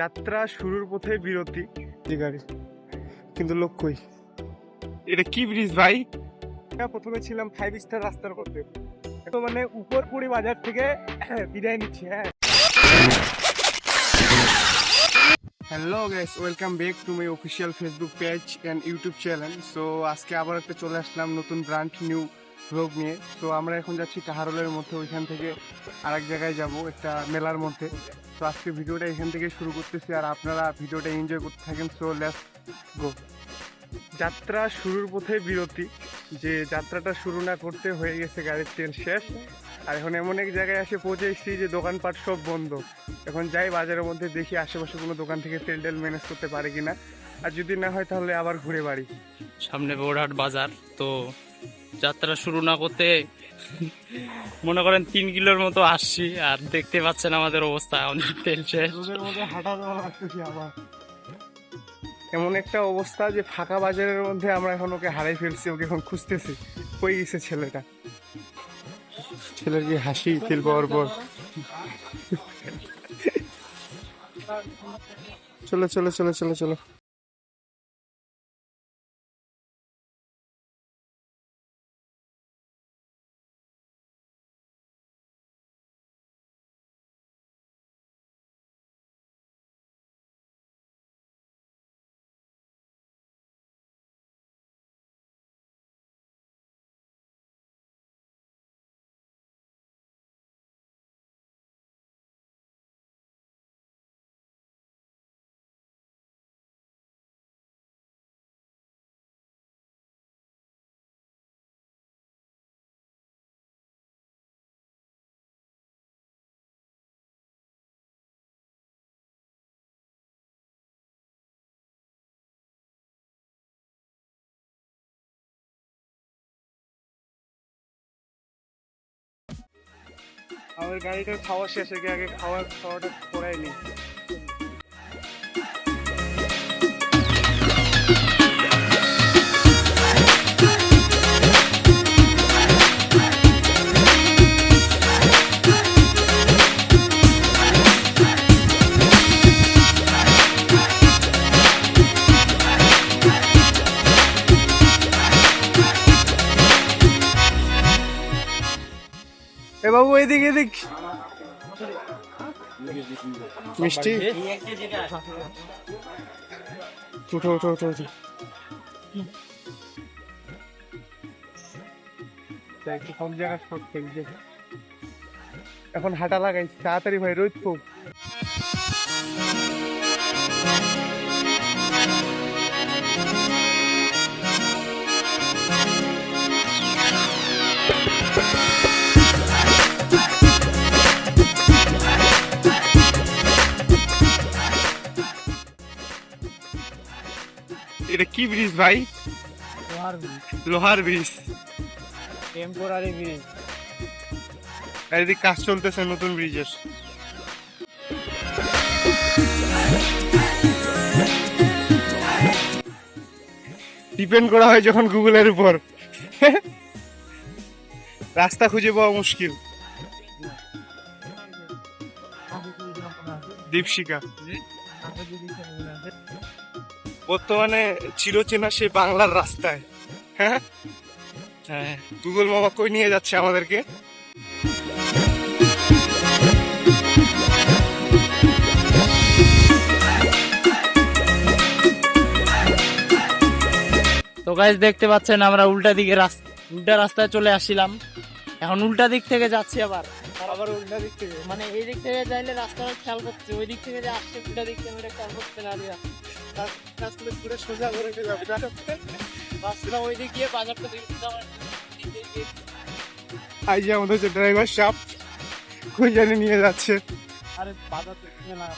যাত্রা শুরুর পথে বিরতি। যে গাড়ি। কিন্তু লোক কই? এটা কি ব্রিজ ভাই? প্রথমে ছিলাম ফাইভ স্টার রাস্তার মধ্যে। তো মানে উপরপুরি বাজার থেকে বিদায় নিচ্ছি হ্যাঁ। Hello guys welcome back to my official Facebook page and YouTube channel so আজকে আবার একটা চলে আসলাম নতুন ব্রান্ড নিউ ব্লগ নিয়ে। তো আমরা এখন যাচ্ছি কাহারলের মধ্যে। ওইখান থেকে আরেক জায়গায় যাব, একটা মেলার মধ্যে। তো আজকে ভিডিওটা এখান থেকে শুরু করতেছি। আর আপনারা ভিডিওটা এনজয় করতে থাকেন সো লেটস গো যাত্রা শুরুর পথে বিরতি। যে যাত্রাটা শুরু না করতে হয়ে গেছে গাড়ির তেল শেষ। আর এখন এমন এক জায়গায় এসে পৌঁছে এসেছি যে দোকানপাট সব বন্ধ। এখন যাই বাজারের মধ্যে দেখি আশেপাশে কোনো দোকান থেকে তেল টেল ম্যানেজ করতে পারে কিনা। আর যদি না হয় তাহলে আবার ঘুরে বাড়ি। সামনে বোরহাট বাজার, তো যাত্রা শুরু না করতে মনে করেন তিন কিলোর মতো আসছি, আর দেখতে পাচ্ছেন আমাদের অবস্থা, আমাদের তেল শেষ। এমন একটা অবস্থা যে ফাঁকা বাজারের মধ্যে আমরা এখন ওকে হারাই ফেলছি, ওকে এখন খুঁজতেছি। কই গেছে ছেলেটা? ছেলের কি হাসি, তেল পাওয়ার পর? চলো চলো চলো চলো চলো। আমাদের গাড়িটা খাওয়া শেষ হয়ে আগে খাওয়ার খাওয়াটা করাই নি এদিক এদিক। মিষ্টি। উঠো উঠো উঠো উঠো। সব জায়গায় এখন হাঁটা লাগাই তাড়াতাড়ি ভাই, রোদ খুব। এটা কি ব্রিজ ভাই? লোহার ব্রিজ। Temporary bridge. আর এদিক কাজ চলতেছে নতুন ব্রিজের। ডিপেন্ড করা হয় যখন গুগলের উপর। রাস্তা খুঁজে পাওয়া মুশকিল। দীপশিকা বর্তমানে চিরচেনা সে বাংলার রাস্তায়। হ্যাঁ? হ্যাঁ গুগল মামা কই নিয়ে যাচ্ছে আমাদেরকে? তো গাইজ দেখতে পাচ্ছেন আমরা উল্টা দিকে রাস্তা উল্টা রাস্তায় চলে আসছিলাম। এখন উল্টা দিক থেকে যাচ্ছি আবার। আবার উল্টা দিক থেকে? মানে এই দিক থেকে যাইলে রাস্তাটা খেয়াল করছে ওই দিক থেকে যে আসছে উল্টা দিক থেকে খেয়াল করছে না রাস্তা ঘুরে সোজা করে যাবে। ভাবছিলাম ওই দিক গিয়ে বাজারটা দেখতে যাওয়ার আই যে আমাদের ড্রাইভার সাপ কই জানি নিয়ে যাচ্ছে। আরে বাজার দেখতে না।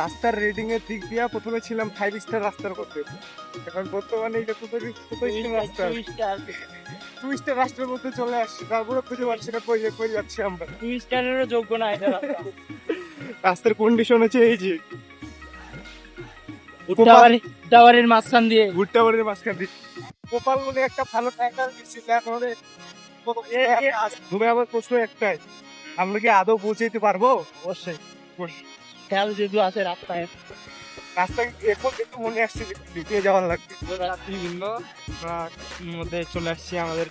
রাস্তার রেটিং এর দিক দিয়ে প্রথমে ছিলাম ফাইভ স্টার রাস্তার করতে এখন বর্তমানে এটা কত রাস্তা টু স্টার রাস্তার? মধ্যে চলে আসছে তারপরে খুঁজে পাচ্ছি না কই কই যাচ্ছি আমরা। দুই স্টারেরও যোগ্য না এটা রাস্তা। রাস্তার কন্ডিশন হচ্ছে এই যে টাওয়ারের মাঝখান দিয়ে। ভুট্টা বাড়ির মাঝখান দিয়ে। গোপাল বলে একটা ভালো দিচ্ছিল এখন তবে আমার প্রশ্ন একটাই। আমরা কি আদৌ পৌঁছাইতে পারব? অবশ্যই। খেয়াল যেহেতু আছে রাস্তায়। রাস্তা এখন একটু মনে আসছে যাওয়ার লাগবে। রাত্রি ভিন্ন মধ্যে চলে আসছি আমাদের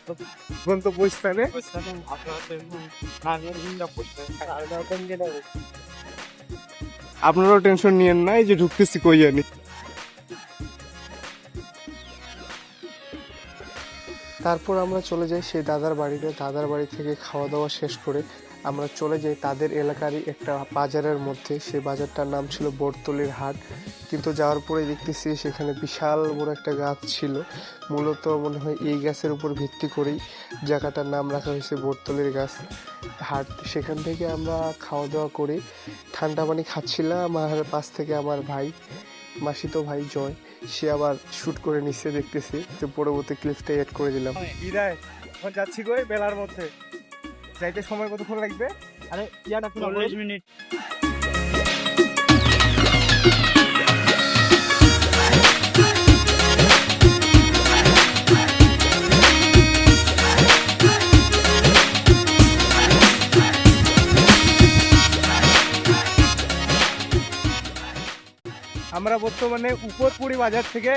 আপনারাও টেনশন নিয়েন না এই যে ঢুকতেছি কই জানি। তারপর আমরা চলে যাই সেই দাদার বাড়িতে। দাদার বাড়ি থেকে খাওয়া দাওয়া শেষ করে আমরা চলে যাই তাদের এলাকারই একটা বাজারের মধ্যে। সেই বাজারটার নাম ছিল বটতলির হাট। কিন্তু যাওয়ার পরে দেখতেছি সেখানে বিশাল বড় একটা গাছ ছিল। মূলত মনে হয় এই গাছের উপর ভিত্তি করেই জায়গাটার নাম রাখা হয়েছে বটতলির গাছ হাট। সেখান থেকে আমরা খাওয়া দাওয়া করে ঠান্ডা পানি খাচ্ছিলাম আর পাশ থেকে আমার ভাই মাসিতো ভাই জয় সে আবার শুট করে নিচ্ছে দেখতেছি তো পরবর্তী ক্লিপটা এড করে দিলাম। বিদায় এখন যাচ্ছি গো বেলার মধ্যে। যাইতে সময় কতক্ষণ লাগবে? আরে ইয়াটা চল্লিশ মিনিট। বর্তমানে উপরপুরি বাজার থেকে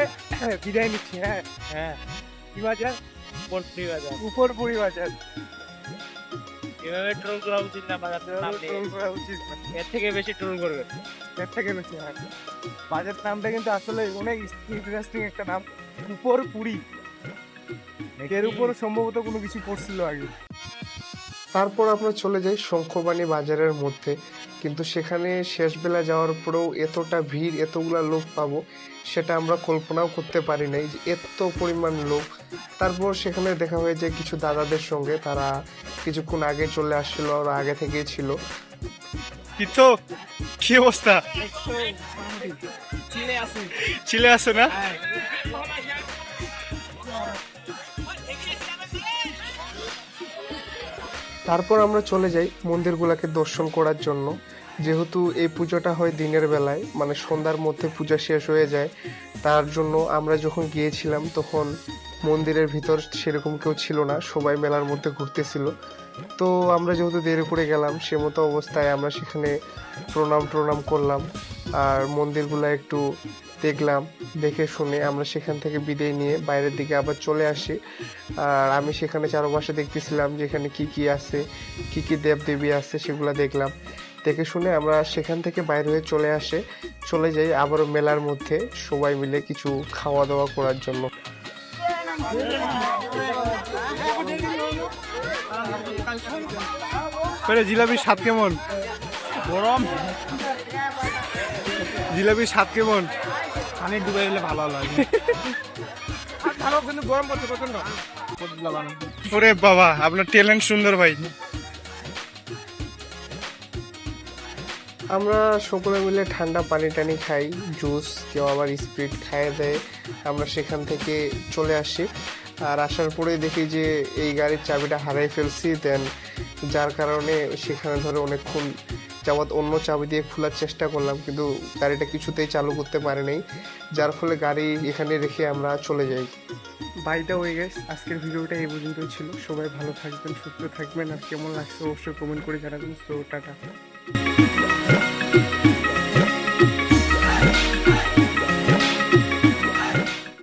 বিদায় নিচ্ছি হ্যাঁ হ্যাঁ। কি বাজার? পোল্ট্রি বাজার। উপরপুরি বাজার। এভাবে ট্রোল করা উচিত না বাজার ট্রোল করা উচিত না। এর থেকে বেশি ট্রোল করবে। এর থেকে বেশি হয়। বাজার নামটা কিন্তু আসলে অনেক ইন্টারেস্টিং একটা নাম উপরপুরি। এর উপর সম্ভবত কোনো কিছু পড়ছিল আগে। তারপর আমরা চলে যাই শঙ্খবাণী বাজারের মধ্যে। কিন্তু সেখানে শেষ বেলা যাওয়ার পরেও এতটা ভিড় এতগুলা লোক পাবো সেটা আমরা কল্পনাও করতে পারি নাই যে এত পরিমাণ লোক। তারপর সেখানে দেখা হয়ে যায় কিছু দাদাদের সঙ্গে তারা কিছুক্ষণ আগে চলে আসছিল আর আগে থেকেই ছিল। কি অবস্থা? চিলে আছে চিলে আছে না? তারপর আমরা চলে যাই মন্দিরগুলোকে দর্শন করার জন্য। যেহেতু এই পুজোটা হয় দিনের বেলায় মানে সন্ধ্যার মধ্যে পূজা শেষ হয়ে যায়, তার জন্য আমরা যখন গিয়েছিলাম তখন মন্দিরের ভিতর সেরকম কেউ ছিল না, সবাই মেলার মধ্যে ঘুরতেছিল। তো আমরা যেহেতু দেরি করে গেলাম, সে মতো অবস্থায় আমরা সেখানে প্রণাম প্রণাম করলাম, আর মন্দিরগুলো একটু দেখলাম দেখে শুনে আমরা সেখান থেকে বিদায় নিয়ে বাইরের দিকে আবার চলে আসি। আর আমি সেখানে চারপাশে দেখতেছিলাম যে এখানে কি কি আছে কি কি দেব দেবী আছে সেগুলো দেখলাম। দেখে শুনে আমরা সেখান থেকে বাইরে হয়ে চলে আসে চলে যাই আবারও মেলার মধ্যে সবাই মিলে কিছু খাওয়া দাওয়া করার জন্য। জিলাপির স্বাদ কেমন? গরম। জিলাপির স্বাদ কেমন? পানি ডুবে গেলে ভালো লাগে। ভালো কিন্তু গরম পড়ছে প্রচণ্ড ওরে বাবা আপনার ট্যালেন্ট সুন্দর ভাই। আমরা সকলে মিলে ঠান্ডা পানি টানি খাই জুস কেউ আবার স্পিড খাইয়ে দেয় আমরা সেখান থেকে চলে আসি। আর আসার পরে দেখি যে এই গাড়ির চাবিটা হারাই ফেলছি দেন যার কারণে সেখানে ধরে অনেকক্ষণ যাবৎ অন্য চাবি দিয়ে খোলার চেষ্টা করলাম, কিন্তু গাড়িটা কিছুতেই চালু করতে পারে নাই যার ফলে গাড়ি এখানে রেখে আমরা চলে যাই। বাইটা হয়ে গেছে আজকের ভিডিওটা এই পর্যন্ত ছিল। সবাই ভালো থাকবেন, সুস্থ থাকবেন, আর কেমন লাগছে অবশ্যই কমেন্ট করে জানাবেন। So tata.